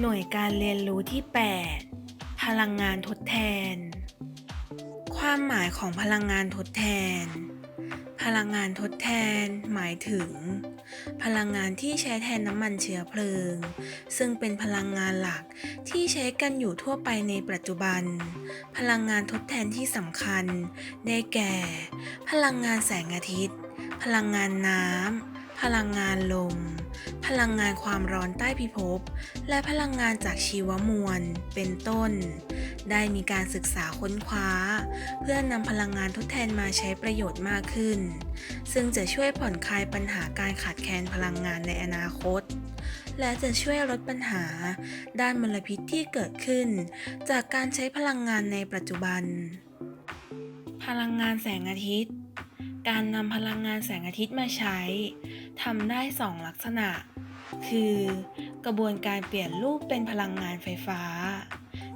หน่วยการเรียนรู้ที่ 8 พลังงานทดแทน ความหมายของพลังงานทดแทน พลังงานทดแทนหมายถึง พลังงานที่ใช้แทนน้ำมันเชื้อเพลิง ซึ่งเป็นพลังงานหลักที่ใช้กันอยู่ทั่วไปในปัจจุบัน พลังงานทดแทนที่สำคัญ ได้แก่ พลังงานแสงอาทิตย์ พลังงานน้ำ พลังงานลม พลังงานความร้อนใต้พิภพ และพลังงานจากชีวมวล เป็นต้น ได้มีการศึกษาค้นคว้า เพื่อนำพลังงานทดแทนมาใช้ประโยชน์มากขึ้น ซึ่งจะช่วยผ่อนคลายปัญหาการขาดแคลนพลังงานในอนาคตและจะช่วยลดปัญหา ด้านมลพิษที่เกิดขึ้น จากการใช้พลังงานในปัจจุบัน พลังงานแสงอาทิตย์ การนำพลังงานแสงอาทิตย์มาใช้ทำได้สองลักษณะ คือ กระบวนการเปลี่ยนรูปเป็นพลังงานไฟฟ้า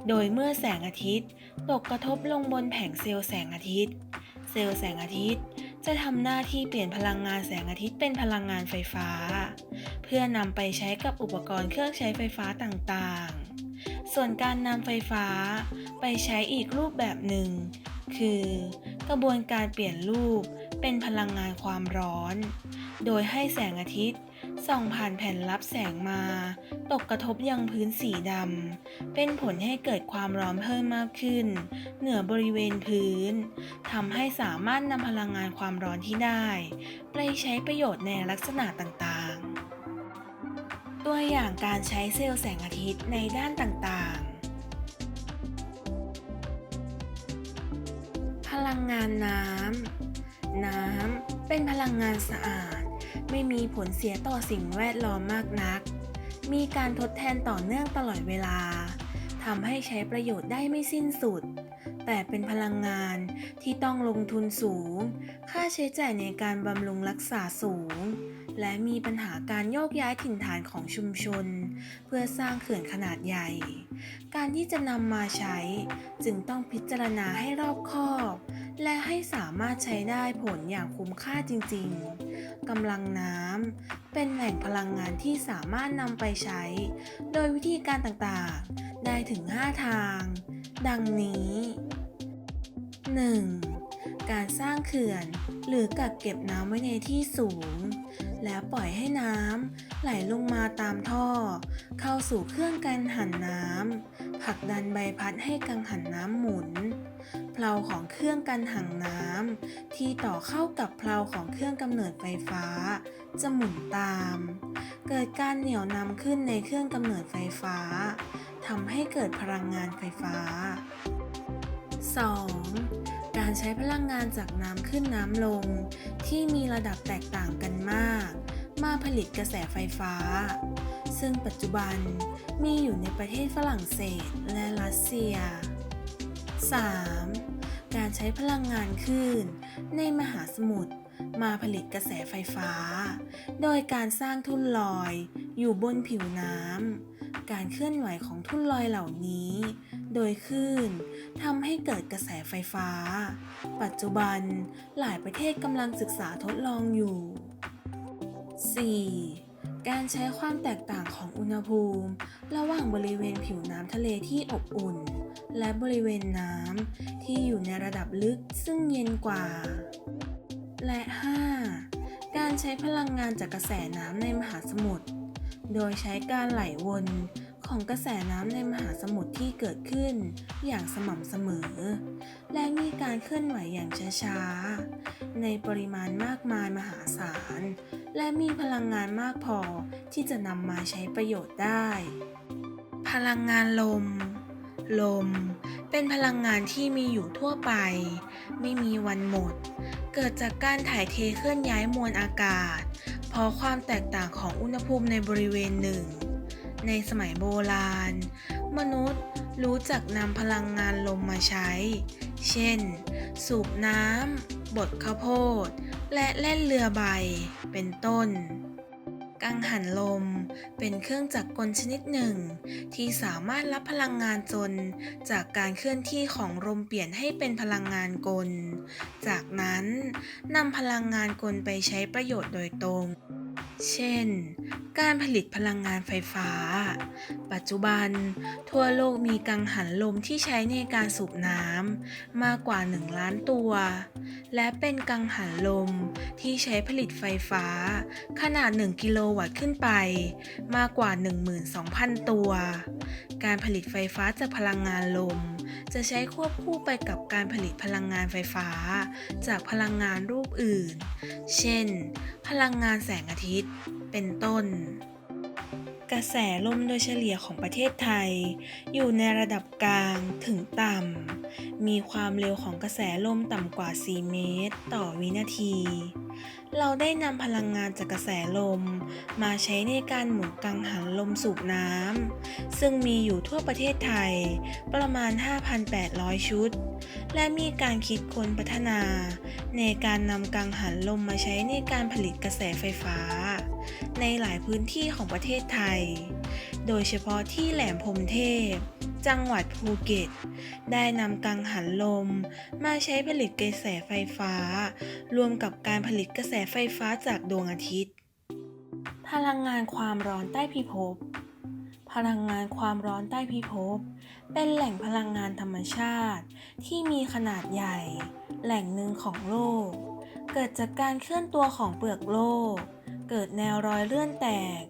โดยเมื่อแสงอาทิตย์ตกกระทบลงบนแผงเซลล์แสงอาทิตย์ เซลล์แสงอาทิตย์จะทำหน้าที่เปลี่ยนพลังงานแสงอาทิตย์เป็นพลังงานไฟฟ้า เพื่อนำไปใช้กับอุปกรณ์เครื่องใช้ไฟฟ้าต่างๆ ส่วนการนำไฟฟ้าไปใช้อีกรูปแบบหนึ่ง คือ กระบวนการเปลี่ยนรูปเป็นพลังงานความร้อน โดยให้แสงอาทิตย์ส่องผ่านแผ่นรับแสงมา ตกกระทบยังพื้นสีดำ เป็นผลให้เกิดความร้อนเพิ่มมากขึ้น เหนือบริเวณพื้นทำให้สามารถนำพลังงานความร้อนที่ได้ไปใช้ประโยชน์ในลักษณะต่างๆ ตัวอย่างการใช้เซลล์แสงอาทิตย์ในด้านต่างๆ ลังงานน้ำ น้ำเป็นพลังงานสะอาด ไม่มีผลเสียต่อสิ่งแวดล้อมมากนัก มีการทดแทนต่อเนื่องตลอดเวลาทำให้ใช้ประโยชน์ได้ไม่สิ้นสุด แต่เป็นพลังงานที่ต้องลงทุนสูง ค่าใช้จ่ายในการบำรุงรักษาสูง และมีปัญหาการโยกย้ายถิ่นฐานของชุมชน เพื่อสร้างเขื่อนขนาดใหญ่ การที่จะนำมาใช้ จึงต้องพิจารณาให้รอบคอบ และให้สามารถใช้ได้ผลอย่างคุ้มค่าจริง ๆกำลังน้ำเป็นแหล่งพลังงานที่สามารถนำไปใช้ โดยวิธีการต่างๆ ได้ถึง 5 ทาง ดังนี้ 1. การสร้างเขื่อน หรือกักเก็บน้ำไว้ในที่สูง แล้วปล่อยให้น้ำไหลลงมาตามท่อ เข้าสู่เครื่องกังหันน้ำผลักดันใบพัดให้กังหันน้ำหมุนเพลาของเครื่องกันหันน้ำที่ต่อเข้ากับเพลาของเครื่องกำเนิดไฟฟ้า จะหมุนตาม เกิดการเหนี่ยวนำขึ้นในเครื่องกำเนิดไฟฟ้าทำให้เกิดพลังงานไฟฟ้า 2. การใช้พลังงานจากน้ำขึ้นน้ำลง ที่มีระดับแตกต่างกันมาก มาผลิตกระแสไฟฟ้า ซึ่งปัจจุบันมีอยู่ในประเทศฝรั่งเศสและรัสเซีย 3. การใช้พลังงานคลื่นในมหาสมุทร มาผลิตกระแสไฟฟ้า โดยการสร้างทุ่นลอยอยู่บนผิวน้ำ การเคลื่อนไหวของทุ่นลอยเหล่านี้ โดยคลื่นทำให้เกิดกระแสไฟฟ้า ปัจจุบันหลายประเทศกำลังศึกษาทดลองอยู่ 4. การใช้ความแตกต่างของอุณหภูมิ ระหว่างบริเวณผิวน้ำทะเลที่อบอุ่น และบริเวณน้ำที่อยู่ในระดับลึกซึ่งเย็นกว่า และ 5. การใช้พลังงานจากกระแสน้ำในมหาสมุทร โดยใช้การไหลวนของกระแสน้ำในมหาสมุทรที่เกิดขึ้นอย่างสม่ำเสมอ และมีการเคลื่อนไหวอย่างช้าๆ ในปริมาณมากมายมหาศาล และมีพลังงานมากพอที่จะนำมาใช้ประโยชน์ได้ พลังงานลม ลม เป็นพลังงานที่มีอยู่ทั่วไป ไม่มีวันหมด เกิดจากการถ่ายเทเคลื่อนย้ายมวลอากาศ เพราะความแตกต่างของอุณหภูมิในบริเวณหนึ่ง ในสมัยโบราณ มนุษย์รู้จักนำพลังงานลมมาใช้ เช่น สูบน้ำบดข้าวโพด และเล่นเรือใบ เป็นต้น กังหันลม เป็นเครื่องจักรกลชนิดหนึ่ง ที่สามารถรับพลังงานจนจากการเคลื่อนที่ของลมเปลี่ยนให้เป็นพลังงานกล จากนั้นนำพลังงานกลไปใช้ประโยชน์โดยตรง เช่น การผลิตพลังงานไฟฟ้า ปัจจุบัน ทั่วโลกมีกังหันลมที่ใช้ในการสูบน้ำมากกว่า 1 ล้านตัว และเป็นกังหันลมที่ใช้ผลิตไฟฟ้า ขนาด 1 กิโลวัตต์ขึ้นไป มากกว่า 12,000 ตัว การผลิตไฟฟ้าจากพลังงานลม จะใช้ควบคู่ไปกับการผลิตพลังงานไฟฟ้า จากพลังงานรูปอื่น เช่น พลังงานแสงอาทิตย์ เป็นต้น กระแสลมโดยเฉลี่ยของประเทศไทย อยู่ในระดับกลางถึงต่ำ มีความเร็วของกระแสลมต่ำกว่า 4 เมตร ต่อวินาที เราได้นำพลังงานจากกระแสลม มาใช้ในการหมุนกังหันลมสูบน้ำ ซึ่งมีอยู่ทั่วประเทศไทยประมาณ 5,800 ชุดและมีการคิดค้นพัฒนา ในการนำกังหันลมมาใช้ในการผลิตกระแสไฟฟ้า ในหลายพื้นที่ของประเทศไทย โดยเฉพาะที่แหลมพรมเทพ จังหวัดภูเก็ต ได้นำกังหันลม มาใช้ผลิตกระแสไฟฟ้า รวมกับการผลิตกระแสไฟฟ้าจากดวงอาทิตย์ พลังงานความร้อนใต้พิภพพลังงานความร้อนใต้พิภพ เป็นแหล่งพลังงานธรรมชาติ ที่มีขนาดใหญ่ แหล่งหนึ่งของโลก เกิดจากการเคลื่อนตัวของเปลือกโลก เกิดแนวรอยเลื่อนแตก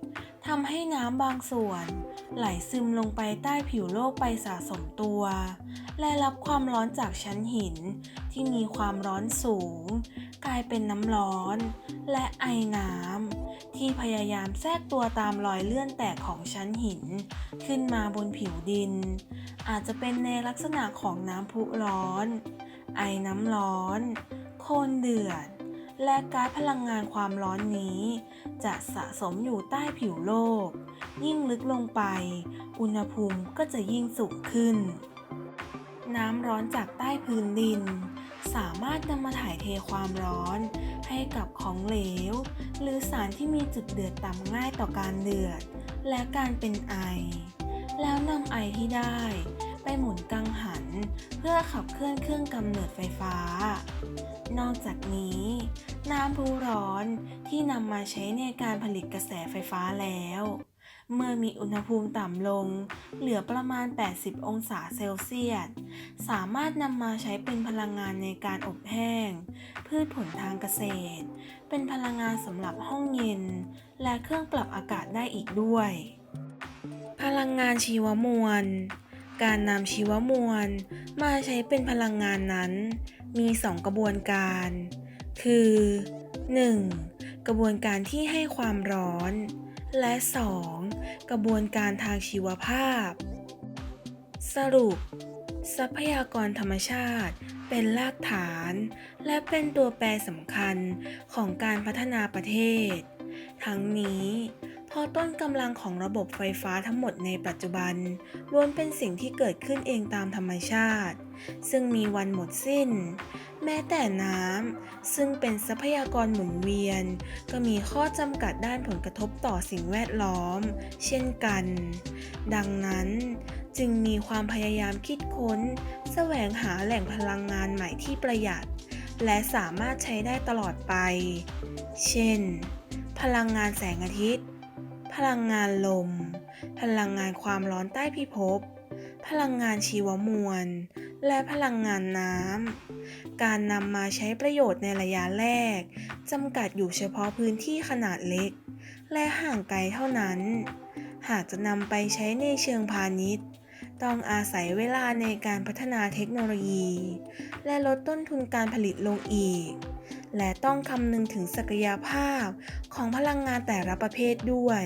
ทำให้น้ำบางส่วน ไหลซึมลงไปใต้ผิวโลกไปสะสมตัว และรับความร้อนจากชั้นหินที่มีความร้อนสูง กลายเป็นน้ำร้อน และไอน้ำที่พยายามแทรกตัวตามรอยเลื่อนแตกของชั้นหิน ขึ้นมาบนผิวดิน อาจจะเป็นในลักษณะของน้ำพุร้อน ไอน้ำร้อน โคลนเดือด และก๊าซพลังงานความร้อนนี้ จะสะสมอยู่ใต้ผิวโลก ยิ่งลึกลงไป อุณหภูมิก็จะยิ่งสูงขึ้น น้ำร้อนจากใต้พื้นดิน สามารถนำมาถ่ายเทความร้อน ให้กับของเหลว หรือสารที่มีจุดเดือดต่ำง่ายต่อการเดือด และการเป็นไอ แล้วนำไอที่ได้ ไปหมุนกังหัน เพื่อขับเคลื่อนเครื่องกำเนิดไฟฟ้า นอกจากนี้ น้ำพุร้อนที่นำมาใช้ในการผลิตกระแสไฟฟ้าแล้ว เมื่อมีอุณหภูมิต่ำลง เหลือประมาณ 80 องศาเซลเซียส สามารถนำมาใช้เป็นพลังงานในการอบแห้ง พืชผลทางเกษตร เป็นพลังงานสำหรับห้องเย็น และเครื่องปรับอากาศได้อีกด้วย พลังงานชีวมวล การนำชีวมวล มาใช้เป็นพลังงานนั้น มี2กระบวนการ คือ 1. กระบวนการที่ให้ความร้อน และ 2. กระบวนการทางชีวภาพ สรุป ทรัพยากรธรรมชาติเป็นรากฐาน และเป็นตัวแปรสำคัญของการพัฒนาประเทศ ทั้งนี้ ราะต้นกำลังของระบบไฟฟ้าทั้งหมดในปัจจุบันล้วนเป็นสิ่งที่เกิดขึ้นเองตามธรรมชาติ ซึ่งมีวันหมดสิ้น แม้แต่น้ำซึ่งเป็นทรัพยากรหมุนเวียน ก็มีข้อจำกัดด้านผลกระทบต่อสิ่งแวดล้อม เช่นกัน ดังนั้นจึงมีความพยายามคิดค้น แสวงหาแหล่งพลังงานใหม่ที่ประหยัด และสามารถใช้ได้ตลอดไป เช่น พลังงานแสงอาทิตย์ พลังงานลม พลังงานความร้อนใต้พิภพ พลังงานชีวมวล และพลังงานน้ำ การนำมาใช้ประโยชน์ในระยะแรกจำกัดอยู่เฉพาะพื้นที่ขนาดเล็ก และห่างไกลเท่านั้น หากจะนำไปใช้ในเชิงพาณิชย์ ต้องอาศัยเวลาในการพัฒนาเทคโนโลยี และลดต้นทุนการผลิตลงอีก และต้องคำนึงถึงศักยภาพของพลังงานแต่ละประเภทด้วย